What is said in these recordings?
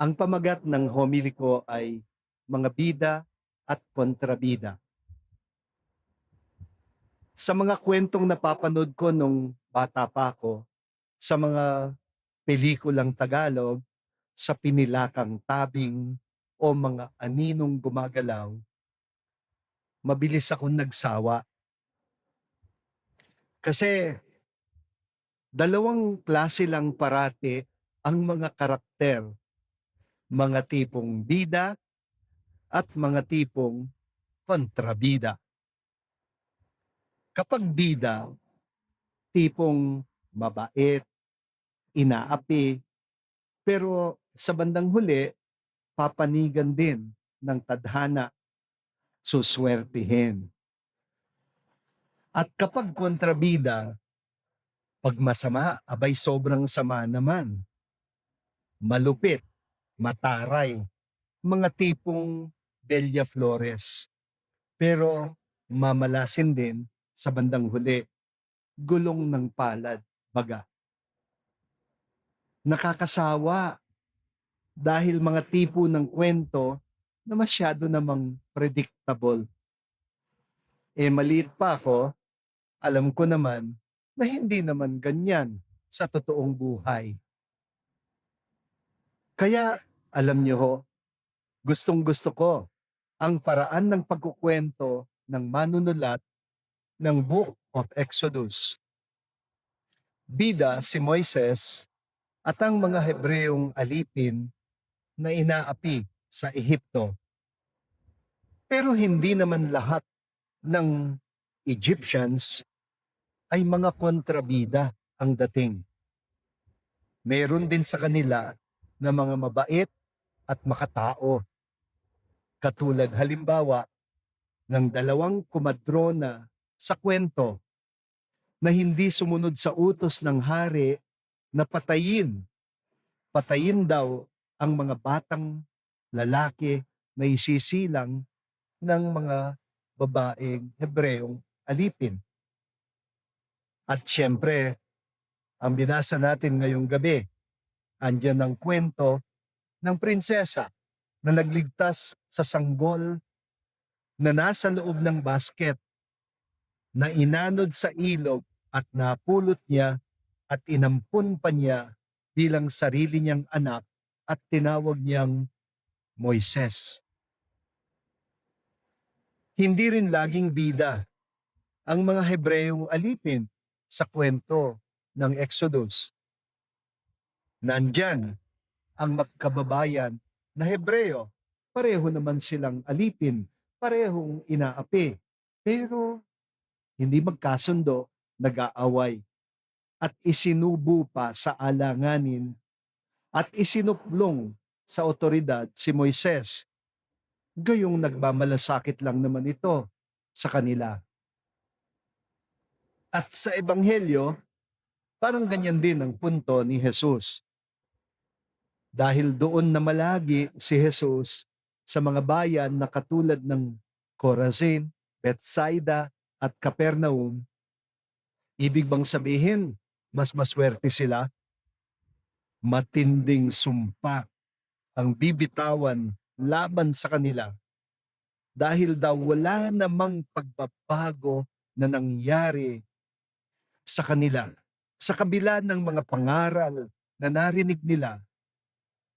Ang pamagat ng homily ko ay mga bida at kontrabida. Sa mga kwentong napapanood ko nung bata pa ako, sa mga pelikulang Tagalog, sa pinilakang tabing o mga aninong gumagalaw, mabilis akong nagsawa. Kasi dalawang klase lang parati ang mga karakter mga tipong bida at mga tipong kontrabida. Kapag bida, tipong mabait, inaapi, pero sa bandang huli, papanigan din ng tadhana, suswertihin. At kapag kontrabida, pag masama, abay sobrang sama naman. Malupit, mataray, mga tipong Delia Flores. Pero mamalasin din sa bandang huli, gulong ng palad, baga. Nakakasawa dahil mga tipo ng kwento na masyado namang predictable. Eh maliit pa ako, alam ko naman na hindi naman ganyan sa totoong buhay. Kaya alam niyo ho, gustong gusto ko ang paraan ng pagkukwento ng manunulat ng Book of Exodus. Bida si Moises at ang mga Hebreong alipin na inaapi sa Ehipto. Pero hindi naman lahat ng Egyptians ay mga kontrabida ang dating. Meron din sa kanila na mga mabait at makatao. Katulad halimbawa ng dalawang kumadrona sa kwento na hindi sumunod sa utos ng hari na patayin. Patayin daw ang mga batang lalaki na isisilang ng mga babaeng Hebreong alipin. At syempre, ang binasa natin ngayong gabi, andyan ang kwento ng prinsesa na nagligtas sa sanggol na nasa loob ng basket na inanod sa ilog at napulot niya at inampun pa niya bilang sarili niyang anak at tinawag niyang Moises. Hindi rin laging bida ang mga Hebreong alipin sa kwento ng Exodus. Nandyan ang magkababayan na Hebreo. Pareho naman silang alipin, parehong inaapi. Pero hindi magkasundo, nag-aaway. At isinubo pa sa alanganin at isinuplong sa otoridad si Moises. Gayong nagmamalasakit lang naman ito sa kanila. At sa Ebanghelyo, parang ganyan din ang punto ni Jesus. Dahil doon na malagi si Jesus sa mga bayan na katulad ng Corazin, Bethsaida at Capernaum, ibig bang sabihin, mas maswerte sila? Matinding sumpa ang bibitawan laban sa kanila. Dahil daw wala namang pagbabago na nangyari sa kanila. Sa kabila ng mga pangaral na narinig nila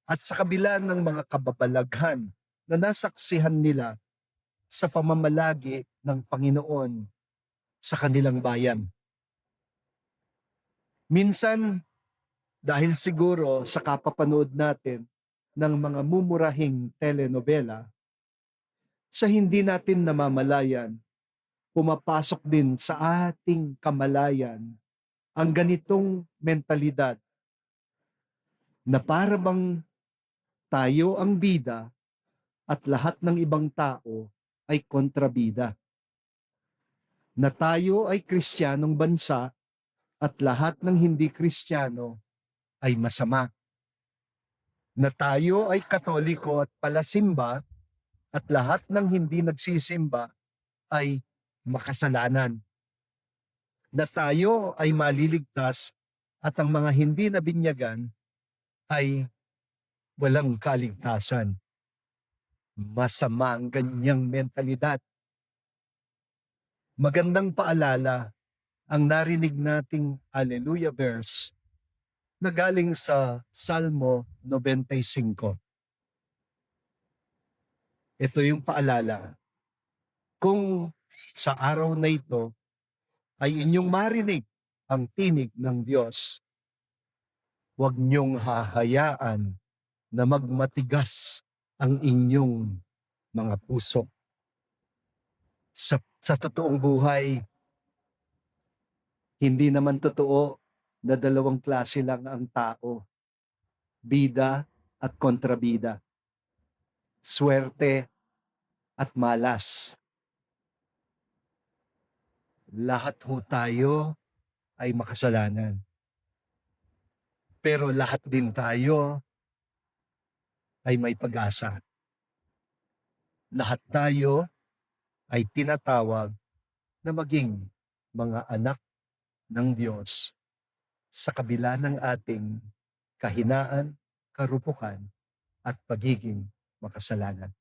at sa kabila ng mga kababalaghan na nasaksihan nila sa pamamalagi ng Panginoon sa kanilang bayan. Minsan, dahil siguro sa kapapanood natin ng mga mumurahing telenovela, sa hindi natin namamalayan, pumapasok din sa ating kamalayan ang ganitong mentalidad na para bang tayo ang bida at lahat ng ibang tao ay kontrabida. Na tayo ay kristyanong bansa at lahat ng hindi kristyano ay masama. Na tayo ay katoliko at palasimba at lahat ng hindi nagsisimba ay makasalanan. Na tayo ay maliligtas at ang mga hindi nabinyagan ay walang kaligtasan. Masama ang ganyang mentalidad. Magandang paalala ang narinig nating Alleluia verse na galing sa Salmo 95. Ito yung paalala. Kung sa araw na ito ay inyong marinig ang tinig ng Diyos, huwag niyong hahayaan na magmatigas ang inyong mga puso. Sa, sa totoong buhay, hindi naman totoo na dalawang klase lang ang tao. Bida at kontrabida. Swerte at malas. Lahat ho tayo ay makasalanan. Pero lahat din tayo ay may pag-asa. Lahat tayo ay tinatawag na maging mga anak ng Diyos sa kabila ng ating kahinaan, karupukan, at pagiging makasalanan.